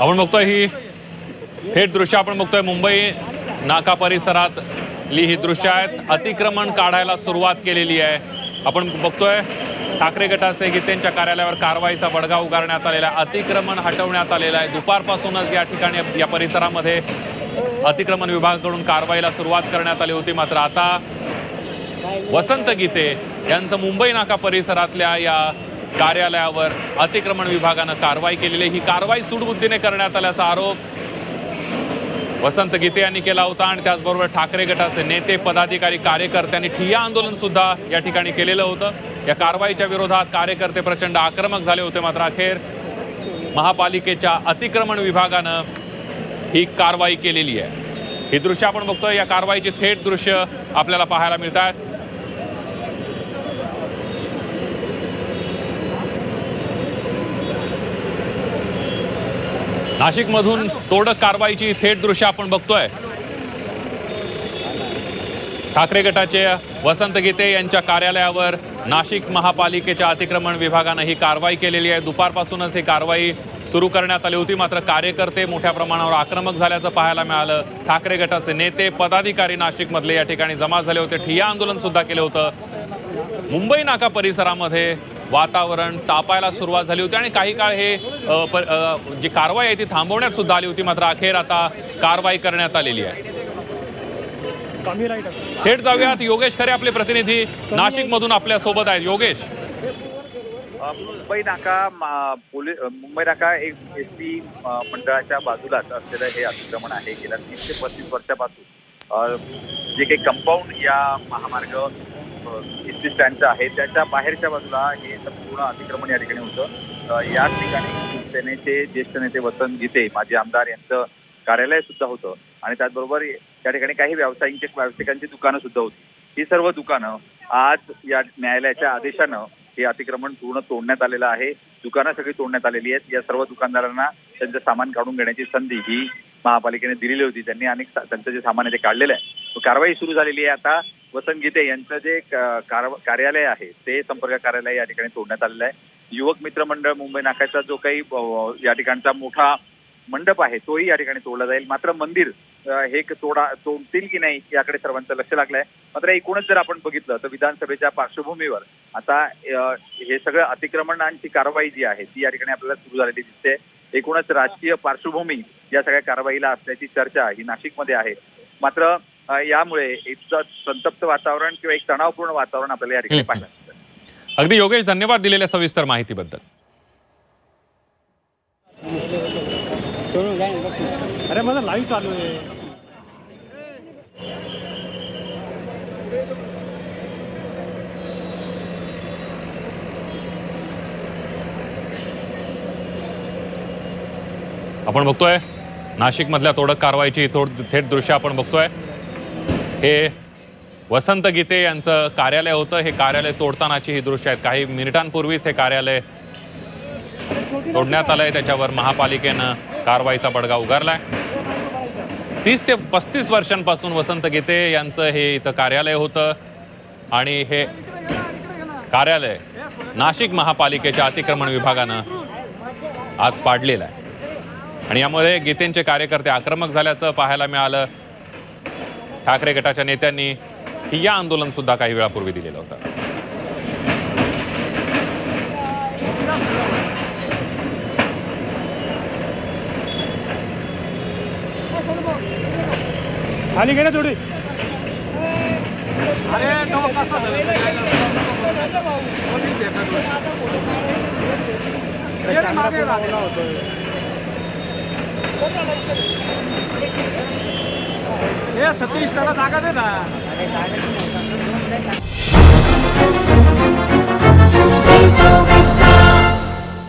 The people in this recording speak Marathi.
आपण बघतोय ही थेट दृश्य आपण बघतोय मुंबई नाका परिसरातली ही दृश्य आहेत. अतिक्रमण काढायला सुरुवात केलेली आहे. आपण बघतोय ठाकरे गटाचे गीतेंच्या कार्यालयावर कारवाईचा बडगा उगारण्यात आलेला आहे. अतिक्रमण हटवण्यात आलेलं आहे. दुपारपासूनच या ठिकाणी या परिसरामध्ये अतिक्रमण विभागाकडून कारवाईला सुरुवात करण्यात आली होती. मात्र आता वसंत गीते यांचं मुंबई नाका परिसरातल्या या कार्यालयावर अतिक्रमण विभागानं कारवाई केलेली आहे. ही कारवाई सूडबुद्धीने करण्यात आल्याचा आरोप वसंत गीते यांनी केला होता आणि त्याचबरोबर ठाकरे गटाचे नेते पदाधिकारी कार्यकर्त्यांनी ठिय्या आंदोलन सुद्धा या ठिकाणी केलेलं होतं. या कारवाईच्या विरोधात कार्यकर्ते प्रचंड आक्रमक झाले होते मात्र अखेर महापालिकेच्या अतिक्रमण विभागानं ही कारवाई केलेली आहे. ही दृश्य आपण बघतोय. या कारवाईची थेट दृश्य आपल्याला पाहायला मिळत आहेत नाशिकमधून तोडक कारवाईची थेट दृश्य आपण बघतोय. ठाकरे गटाचे वसंत गीते यांच्या कार्यालयावर नाशिक महापालिकेच्या अतिक्रमण विभागानं ही कारवाई केलेली आहे. दुपारपासूनच ही कारवाई सुरू करण्यात आली होती. मात्र कार्यकर्ते मोठ्या प्रमाणावर आक्रमक झाल्याचं पाहायला मिळालं. ठाकरे गटाचे नेते पदाधिकारी नाशिकमधले या ठिकाणी जमा झाले होते. ठिय्या आंदोलन सुद्धा केलं होतं. मुंबई नाका परिसरामध्ये वातावरण तापायला सुरुवात झाली होती आणि काही काळ हे जी कारवाई आहे ती थांबवण्यात सुद्धा आली होती मात्र अखेर आता कारवाई करण्यात आलेली आहे. थेट जाऊयात. योगेश खरे आपले प्रतिनिधी. नाशिक मधून आपल्यासोबत आहेत. योगेश. मुंबई नाका पोलीस मुंबई नाका एक एस टी मंडळाच्या बाजूलाच असलेलं हे अतिक्रमण आहे. गेल्या तीस ते पस्तीस वर्षापासून. जे काही कंपाऊंड या महामार्ग एस स्टँडचं आहे. त्याच्या बाहेरच्या बाजूला हे संपूर्ण अतिक्रमण या ठिकाणी होतं. या याच ठिकाणी शिवसेनेचे ज्येष्ठ नेते वसंत गीते माजी आमदार यांचं कार्यालय सुद्धा होतं. आणि त्याचबरोबर त्या ठिकाणी काही व्यावसायिक व्यावसायिकांची दुकानं सुद्धा होती. ही सर्व दुकानं आज या न्यायालयाच्या आदेशानं हे अतिक्रमण पूर्ण तोडण्यात आलेलं आहे. दुकानं सगळी तोडण्यात आलेली आहेत. या सर्व दुकानदारांना त्यांचं सामान काढून घेण्याची संधी ही महापालिकेने दिलेली होती. त्यांनी अनेक त्यांचं जे सामान आहे ते काढलेलं आहे. कारवाई सुरू झालेली आहे आता. वसंत गीते यांचं जे कार- कार्यालय आहे ते संपर्क कार्यालय या ठिकाणी तोडण्यात आलेलं आहे. युवक मित्र मंडळ मुंबई नाक्याचा जो काही या ठिकाणचा मोठा मंडप आहे तोही या ठिकाणी तोडला जाईल. मात्र मंदिर हे तोडा तोडतील की नाही याकडे सर्वांचं लक्ष लागलंय. मात्र एकूणच जर आपण बघितलं तर विधानसभेच्या पार्श्वभूमीवर आता हे सगळं अतिक्रमणांची कारवाई जी आहे ती या ठिकाणी आपल्याला सुरू झालेली दिसते. एकूणच राजकीय पार्श्वभूमी या सगळ्या कारवाईला असल्याची चर्चा ही नाशिकमध्ये आहे. मात्र यामुळे एक संतप्त वातावरण किंवा एक तणावपूर्ण वातावरण आपल्याला या ठिकाणी. पाहायला मिळतं. अगदी योगेश धन्यवाद दिलेल्या सविस्तर माहितीबद्दल. अरे माझा लाईव्ह चालू आहे. आपण बघतोय नाशिकमधल्या तोडक कारवाईची थोड थेट दृश्य आपण बघतोय. हे वसंत गीते यांचं कार्यालय होतं. हे कार्यालय तोडतानाची ही दृश्य आहेत. काही मिनिटांपूर्वीच हे कार्यालय तोडण्यात आलंय. त्याच्यावर महापालिकेनं कारवाईचा बडगा उगारलाय. तीस ते पस्तीस वर्षांपासून वसंत गीते यांचं हे इथं कार्यालय होतं. आणि हे कार्यालय नाशिक महापालिकेच्या अतिक्रमण विभागानं आज पाडलेलं आहे. आणि यामुळे गीतेंचे कार्यकर्ते आक्रमक झाल्याचं पाहायला मिळालं. ठाकरे गटाच्या नेत्यांनी ठिय्या आंदोलन सुद्धा काही वेळापूर्वी दिलेलं होतं. खाली घे ना थोडी हे सतीश त्याला जागा दे ना.